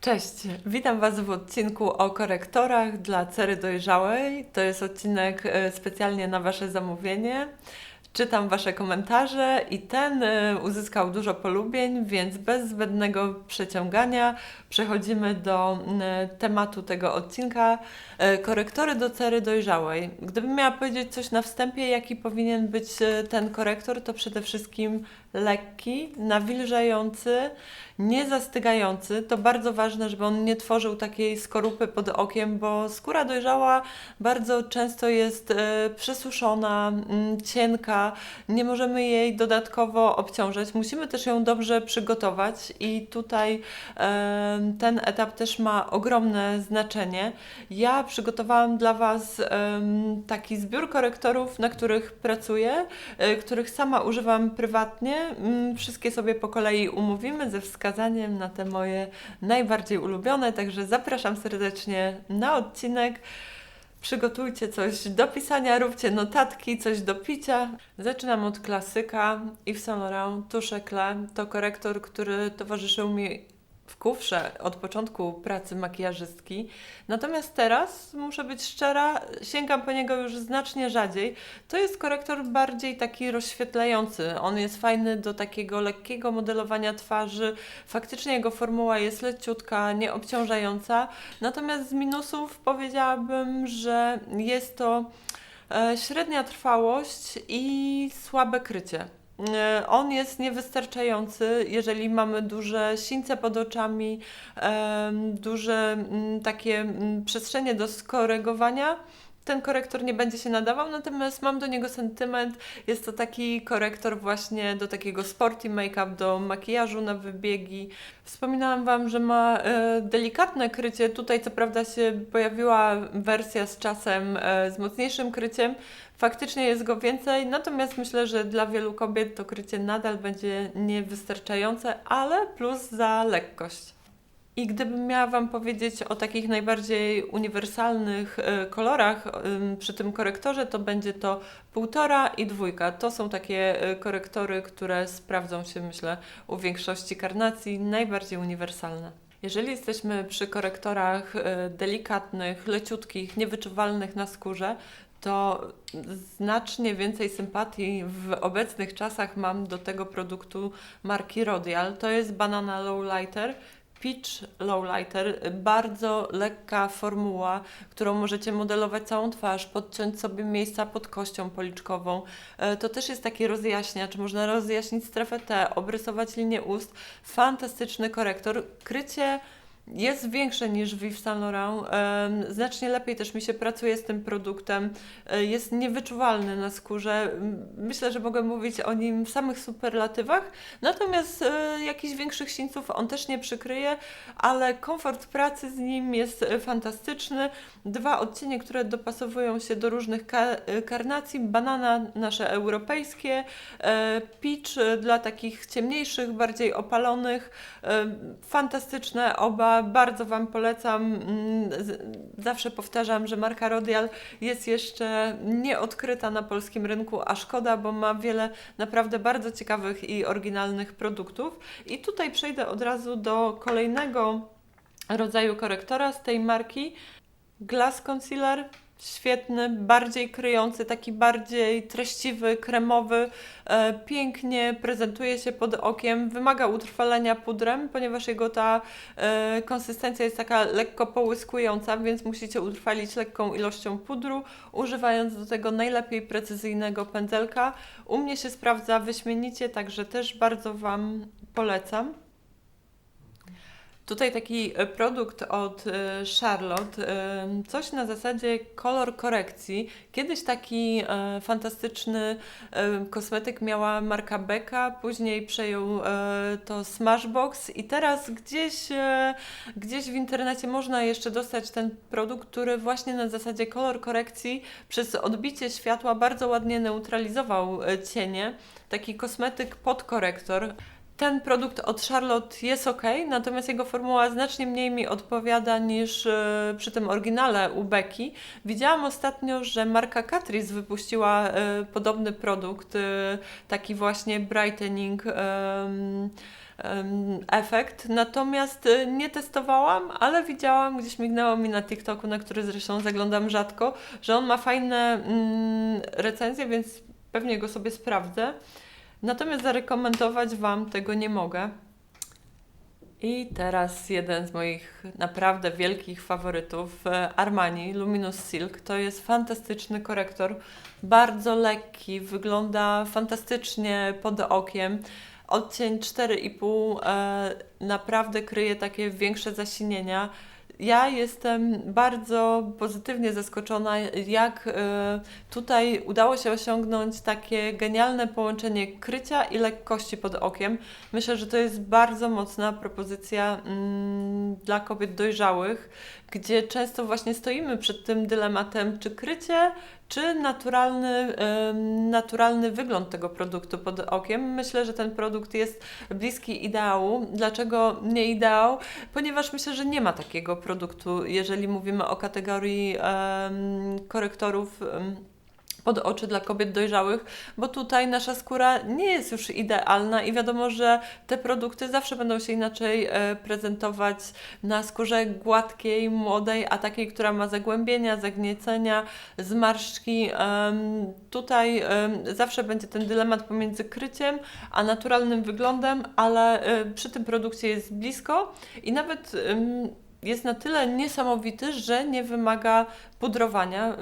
Cześć, witam Was w odcinku o korektorach dla cery dojrzałej. To jest odcinek e, specjalnie na Wasze zamówienie. Czytam Wasze komentarze i ten e, uzyskał dużo polubień, więc bez zbędnego przeciągania przechodzimy do m, tematu tego odcinka. E, Korektory do cery dojrzałej. Gdybym miała powiedzieć coś na wstępie, jaki powinien być ten korektor, to przede wszystkim lekki, nawilżający, niezastygający. To bardzo ważne, żeby on nie tworzył takiej skorupy pod okiem, bo skóra dojrzała bardzo często jest e, przesuszona, mm, cienka, nie możemy jej dodatkowo obciążać. Musimy też ją dobrze przygotować i tutaj e, ten etap też ma ogromne znaczenie. Ja przygotowałam dla Was em, taki zbiór korektorów, na których pracuję, e, których sama używam prywatnie. Mm, Wszystkie sobie po kolei umówimy ze wskazaniem na te moje najbardziej ulubione, także zapraszam serdecznie na odcinek. Przygotujcie coś do pisania, róbcie notatki, coś do picia. Zaczynam od klasyka Yves Saint Laurent Touche Eclat. To korektor, który towarzyszył mi kufrze od początku pracy makijażystki. Natomiast teraz, muszę być szczera, sięgam po niego już znacznie rzadziej. To jest korektor bardziej taki rozświetlający. On jest fajny do takiego lekkiego modelowania twarzy. Faktycznie jego formuła jest leciutka, nieobciążająca. Natomiast z minusów powiedziałabym, że jest to e, średnia trwałość i słabe krycie. E, On jest niewystarczający, jeżeli mamy duże sińce pod oczami, duże takie przestrzenie do skorygowania. Ten korektor nie będzie się nadawał, natomiast mam do niego sentyment. Jest to taki korektor właśnie do takiego sporty make-up, do makijażu na wybiegi. Wspominałam Wam, że ma e, delikatne krycie. Tutaj co prawda się pojawiła wersja z czasem e, z mocniejszym kryciem. Faktycznie jest go więcej, natomiast myślę, że dla wielu kobiet to krycie nadal będzie niewystarczające, ale plus za lekkość. I gdybym miała Wam powiedzieć o takich najbardziej uniwersalnych e, kolorach przy tym korektorze, to będzie to półtora i dwójka. To są takie e, korektory, które sprawdzą się, myślę, u większości karnacji, najbardziej uniwersalne. Jeżeli jesteśmy przy korektorach e, delikatnych, leciutkich, niewyczuwalnych na skórze, to znacznie więcej sympatii w obecnych czasach mam do tego produktu marki Rodial. To jest Banana Lowlighter. Peach Lowlighter, bardzo lekka formuła, którą możecie modelować całą twarz, podciąć sobie miejsca pod kością policzkową. E, To też jest taki rozjaśniacz, można rozjaśnić strefę T, obrysować linię ust. Fantastyczny korektor. Krycie jest większe niż w Yves Saint Laurent. Znacznie lepiej też mi się pracuje z tym produktem. E, Jest niewyczuwalny na skórze. Myślę, że mogę mówić o nim w samych superlatywach. Natomiast e, jakichś większych sińców on też nie przykryje, ale komfort pracy z nim jest fantastyczny. Dwa odcienie, które dopasowują się do różnych e, karnacji. Banana nasze europejskie, peach dla takich ciemniejszych, bardziej opalonych. Fantastyczne oba, bardzo Wam polecam. Mm, Zawsze powtarzam, że marka Rodial jest jeszcze nieodkryta na polskim rynku, a szkoda, bo ma wiele naprawdę bardzo ciekawych i oryginalnych produktów. I tutaj przejdę od razu do kolejnego rodzaju korektora z tej marki. Glass Concealer. Świetny, bardziej kryjący, taki bardziej treściwy, kremowy, e, pięknie prezentuje się pod okiem, wymaga utrwalenia pudrem, ponieważ jego ta e, konsystencja jest taka lekko połyskująca, więc musicie utrwalić lekką ilością pudru, używając do tego najlepiej precyzyjnego pędzelka. U mnie się sprawdza wyśmienicie, także też bardzo Wam polecam. Tutaj taki e, produkt od e, Charlotte, e, coś na zasadzie kolor korekcji. Kiedyś taki fantastyczny kosmetyk miała marka Becca, później przejął to Smashbox i teraz gdzieś, gdzieś w internecie można jeszcze dostać ten produkt, który właśnie na zasadzie kolor korekcji przez odbicie światła bardzo ładnie neutralizował cienie. Taki kosmetyk podkorektor. Ten produkt od Charlotte jest ok, natomiast jego formuła znacznie mniej mi odpowiada niż e, przy tym oryginale u Becky. Widziałam ostatnio, że marka Catrice wypuściła e, podobny produkt, e, taki właśnie brightening. efekt. Natomiast nie testowałam, ale widziałam, gdzieś mignęło mi na TikToku, na który zresztą zaglądam rzadko, że on ma fajne mm, recenzje, więc pewnie go sobie sprawdzę. Natomiast zarekomendować Wam tego nie mogę. I teraz jeden z moich naprawdę wielkich faworytów, e, Armani Luminous Silk. To jest fantastyczny korektor, bardzo lekki, wygląda fantastycznie pod okiem. Odcień 4,5 e, naprawdę kryje takie większe zasinienia. Ja jestem bardzo pozytywnie zaskoczona, jak e, tutaj udało się osiągnąć takie genialne połączenie krycia i lekkości pod okiem. Myślę, że to jest bardzo mocna propozycja mm, dla kobiet dojrzałych, gdzie często właśnie stoimy przed tym dylematem, czy krycie, czy naturalny, naturalny wygląd tego produktu pod okiem. Myślę, że ten produkt jest bliski ideału. Dlaczego nie ideał? Ponieważ myślę, że nie ma takiego produktu, jeżeli mówimy o kategorii korektorów. Pod oczy dla kobiet dojrzałych, bo tutaj nasza skóra nie jest już idealna i wiadomo, że te produkty zawsze będą się inaczej e, prezentować na skórze gładkiej, młodej, a takiej, która ma zagłębienia, zagniecenia, zmarszczki. Tutaj zawsze będzie ten dylemat pomiędzy kryciem a naturalnym wyglądem, ale e, przy tym produkcie jest blisko i nawet jest na tyle niesamowity, że nie wymaga pudrowania.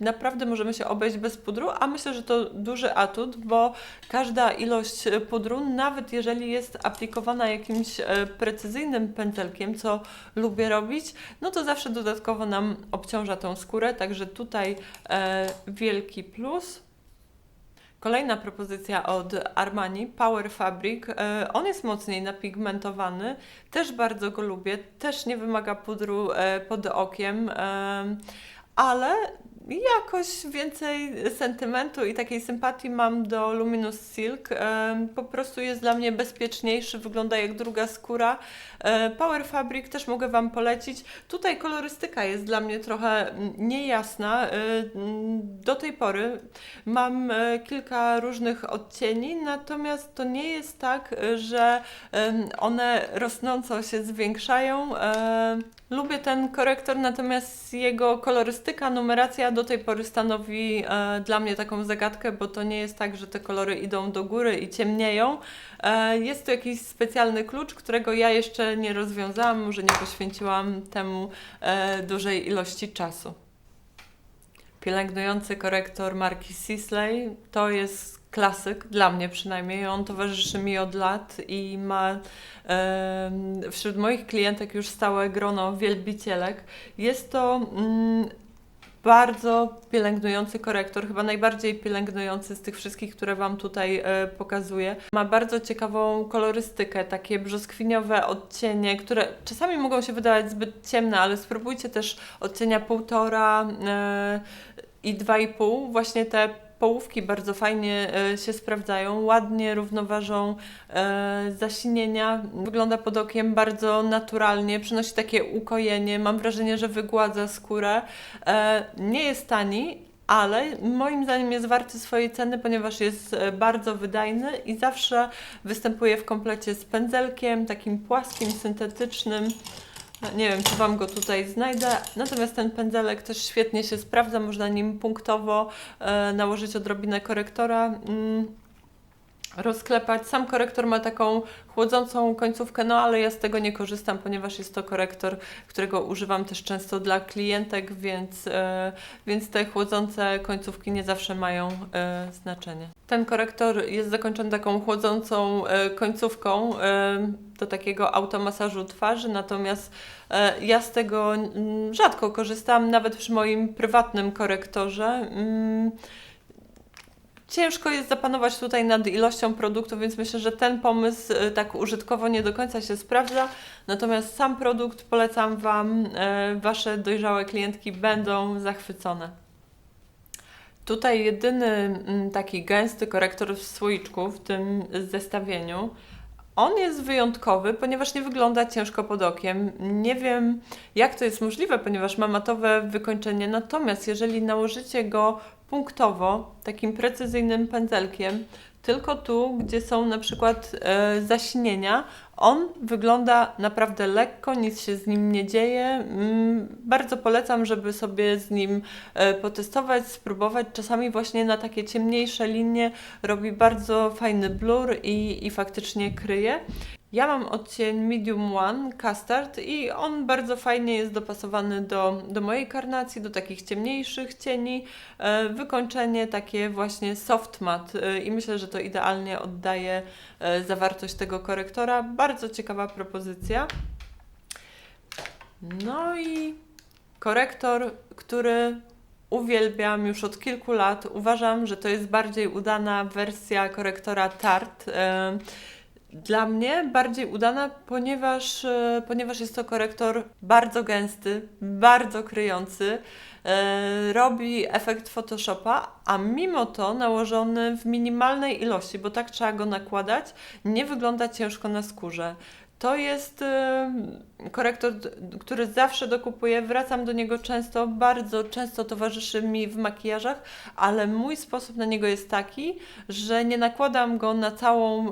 Naprawdę możemy się obejść bez pudru, a myślę, że to duży atut, bo każda ilość e, pudru, nawet jeżeli jest aplikowana jakimś e, precyzyjnym pędzelkiem, co lubię robić, no to zawsze dodatkowo nam obciąża tą skórę, także tutaj e, wielki plus. Kolejna propozycja od Armani, Power Fabric. E, On jest mocniej napigmentowany, też bardzo go lubię, też nie wymaga pudru pod okiem, ale jakoś więcej sentymentu i takiej sympatii mam do Luminous Silk. E, Po prostu jest dla mnie bezpieczniejszy, wygląda jak druga skóra. E, Power Fabric też mogę Wam polecić. Tutaj kolorystyka jest dla mnie trochę niejasna. E, Do tej pory mam kilka różnych odcieni, natomiast to nie jest tak, że one rosnąco się zwiększają. Lubię ten korektor, natomiast jego kolorystyka, numeracja do tej pory stanowi e, dla mnie taką zagadkę, bo to nie jest tak, że te kolory idą do góry i ciemnieją. E, jest to jakiś specjalny klucz, którego ja jeszcze nie rozwiązałam, może nie poświęciłam temu e, dużej ilości czasu. Pielęgnujący korektor marki Sisley to jest klasyk, dla mnie przynajmniej. On towarzyszy mi od lat i ma em, wśród moich klientek już stałe grono wielbicielek. Jest to mm, bardzo pielęgnujący korektor, chyba najbardziej pielęgnujący z tych wszystkich, które Wam tutaj e, pokazuję. Ma bardzo ciekawą kolorystykę, takie brzoskwiniowe odcienie, które czasami mogą się wydawać zbyt ciemne, ale spróbujcie też odcienia półtora e, i dwa i pół. Właśnie te połówki bardzo fajnie e, się sprawdzają, ładnie równoważą e, zasinienia. Wygląda pod okiem bardzo naturalnie, przynosi takie ukojenie. Mam wrażenie, że wygładza skórę. E, nie jest tani, ale moim zdaniem jest warty swojej ceny, ponieważ jest bardzo wydajny i zawsze występuje w komplecie z pędzelkiem, takim płaskim, syntetycznym. Nie wiem, czy Wam go tutaj znajdę. Natomiast ten pędzelek też świetnie się sprawdza. Można nim punktowo e, nałożyć odrobinę korektora. Rozklepać. Sam korektor ma taką chłodzącą końcówkę, no ale ja z tego nie korzystam, ponieważ jest to korektor, którego używam też często dla klientek, więc, e, więc te chłodzące końcówki nie zawsze mają e, znaczenie. Ten korektor jest zakończony taką chłodzącą e, końcówką do takiego automasażu twarzy, natomiast ja z tego mm, rzadko korzystam, nawet przy moim prywatnym korektorze. Mm, Ciężko jest zapanować tutaj nad ilością produktów, więc myślę, że ten pomysł e, tak użytkowo nie do końca się sprawdza. Natomiast sam produkt polecam Wam, e, Wasze dojrzałe klientki będą zachwycone. Tutaj jedyny mm, taki gęsty korektor w słoiczku w tym zestawieniu. On jest wyjątkowy, ponieważ nie wygląda ciężko pod okiem. Nie wiem, jak to jest możliwe, ponieważ ma matowe wykończenie. Natomiast jeżeli nałożycie go punktowo, takim precyzyjnym pędzelkiem, tylko tu, gdzie są na przykład e, zaśnienia, on wygląda naprawdę lekko, nic się z nim nie dzieje. Mm, Bardzo polecam, żeby sobie z nim e, potestować, spróbować. Czasami właśnie na takie ciemniejsze linie robi bardzo fajny blur i, i faktycznie kryje. Ja mam odcień Medium One Custard i on bardzo fajnie jest dopasowany do, do mojej karnacji, do takich ciemniejszych cieni. E, wykończenie takie właśnie soft matte e, i myślę, że to idealnie oddaje e, zawartość tego korektora. Bardzo ciekawa propozycja. No i korektor, który uwielbiam już od kilku lat. Uważam, że to jest bardziej udana wersja korektora Tarte. Dla mnie bardziej udana, ponieważ, e, ponieważ jest to korektor bardzo gęsty, bardzo kryjący, e, robi efekt Photoshopa, a mimo to nałożony w minimalnej ilości, bo tak trzeba go nakładać, nie wygląda ciężko na skórze. To jest korektor, który zawsze dokupuję, wracam do niego często, bardzo często towarzyszy mi w makijażach, ale mój sposób na niego jest taki, że nie nakładam go na całą,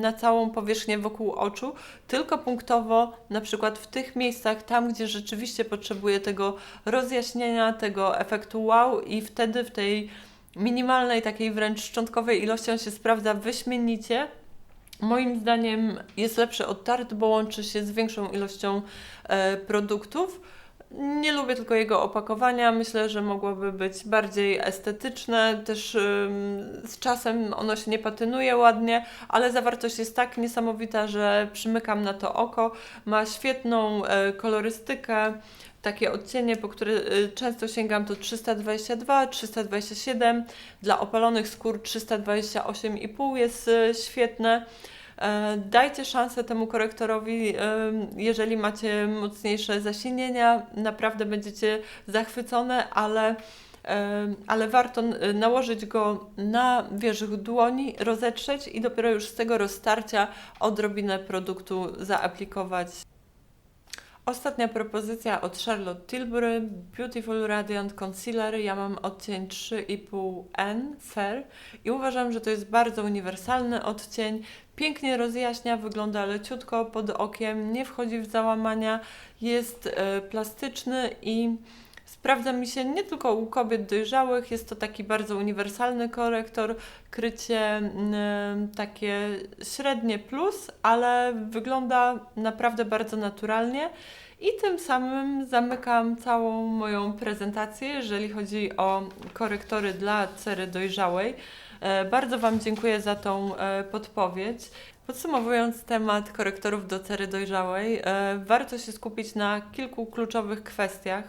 na całą powierzchnię wokół oczu, tylko punktowo, na przykład w tych miejscach, tam gdzie rzeczywiście potrzebuję tego rozjaśnienia, tego efektu wow i wtedy w tej minimalnej, takiej wręcz szczątkowej ilości on się sprawdza wyśmienicie. Moim zdaniem jest lepszy od Tarte, bo łączy się z większą ilością e, produktów. Nie lubię tylko jego opakowania. Myślę, że mogłoby być bardziej estetyczne. Też z czasem ono się nie patynuje ładnie, ale zawartość jest tak niesamowita, że przymykam na to oko. Ma świetną e, kolorystykę. Takie odcienie, po które y, często sięgam, to 322, 327. Dla opalonych skór 328,5 jest y, świetne. E, Dajcie szansę temu korektorowi, em, jeżeli macie mocniejsze zasinienia, naprawdę będziecie zachwycone, ale, em, ale warto nałożyć go na wierzch dłoni, rozetrzeć i dopiero już z tego roztarcia odrobinę produktu zaaplikować. Ostatnia propozycja od Charlotte Tilbury, Beautiful Radiant Concealer. Ja mam odcień 3,5N Fair i uważam, że to jest bardzo uniwersalny odcień. Pięknie rozjaśnia, wygląda leciutko pod okiem, nie wchodzi w załamania, jest e, plastyczny i sprawdza mi się nie tylko u kobiet dojrzałych. Jest to taki bardzo uniwersalny korektor, krycie mm, takie średnie plus, ale wygląda naprawdę bardzo naturalnie. I tym samym zamykam całą moją prezentację, jeżeli chodzi o korektory dla cery dojrzałej. E, Bardzo Wam dziękuję za tą e, podpowiedź. Podsumowując temat korektorów do cery dojrzałej, e, warto się skupić na kilku kluczowych kwestiach.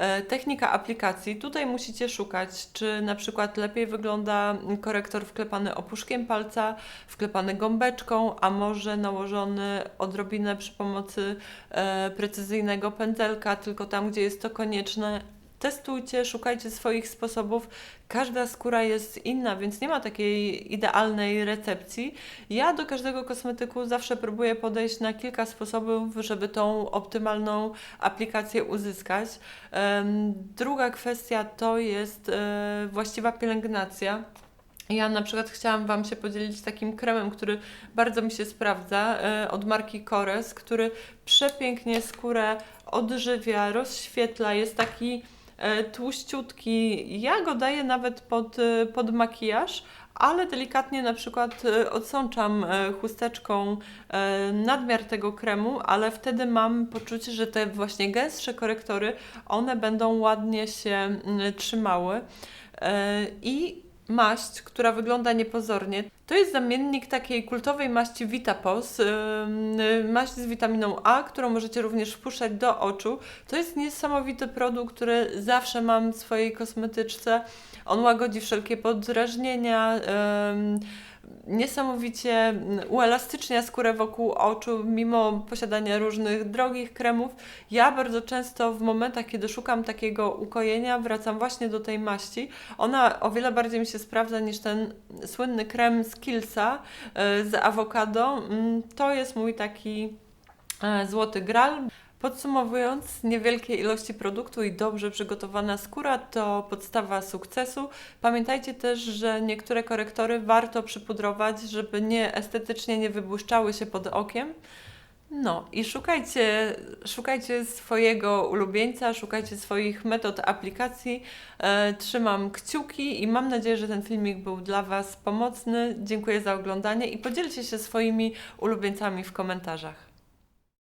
E, Technika aplikacji. Tutaj musicie szukać, czy na przykład lepiej wygląda korektor wklepany opuszkiem palca, wklepany gąbeczką, a może nałożony odrobinę przy pomocy e, precyzyjnego pędzelka, tylko tam, gdzie jest to konieczne. Testujcie, szukajcie swoich sposobów. Każda skóra jest inna, więc nie ma takiej idealnej recepcji. Ja do każdego kosmetyku zawsze próbuję podejść na kilka sposobów, żeby tą optymalną aplikację uzyskać. Druga kwestia to jest e, właściwa pielęgnacja. Ja na przykład chciałam Wam się podzielić takim kremem, który bardzo mi się sprawdza, e, od marki Kores, który przepięknie skórę odżywia, rozświetla, jest taki tłuściutki. Ja go daję nawet pod, e, pod makijaż, ale delikatnie na przykład e, odsączam e, chusteczką e, nadmiar tego kremu, ale wtedy mam poczucie, że te właśnie gęstsze korektory, one będą ładnie się mm, trzymały. E, I maść, która wygląda niepozornie. To jest zamiennik takiej kultowej maści Vitapos, y, maść z witaminą A, którą możecie również wpuszczać do oczu. To jest niesamowity produkt, który zawsze mam w swojej kosmetyczce. On łagodzi wszelkie podrażnienia, niesamowicie uelastycznia skórę wokół oczu, mimo posiadania różnych drogich kremów. Ja bardzo często w momentach, kiedy szukam takiego ukojenia, wracam właśnie do tej maści. Ona o wiele bardziej mi się sprawdza niż ten słynny krem z Killsa e, z awokado. Mm, To jest mój taki e, złoty gral. Podsumowując, niewielkie ilości produktu i dobrze przygotowana skóra to podstawa sukcesu. Pamiętajcie też, że niektóre korektory warto przypudrować, żeby nie estetycznie nie wybłyszczały się pod okiem. No i szukajcie, szukajcie swojego ulubieńca, szukajcie swoich metod aplikacji. E, trzymam kciuki i mam nadzieję, że ten filmik był dla Was pomocny. Dziękuję za oglądanie i podzielcie się swoimi ulubieńcami w komentarzach.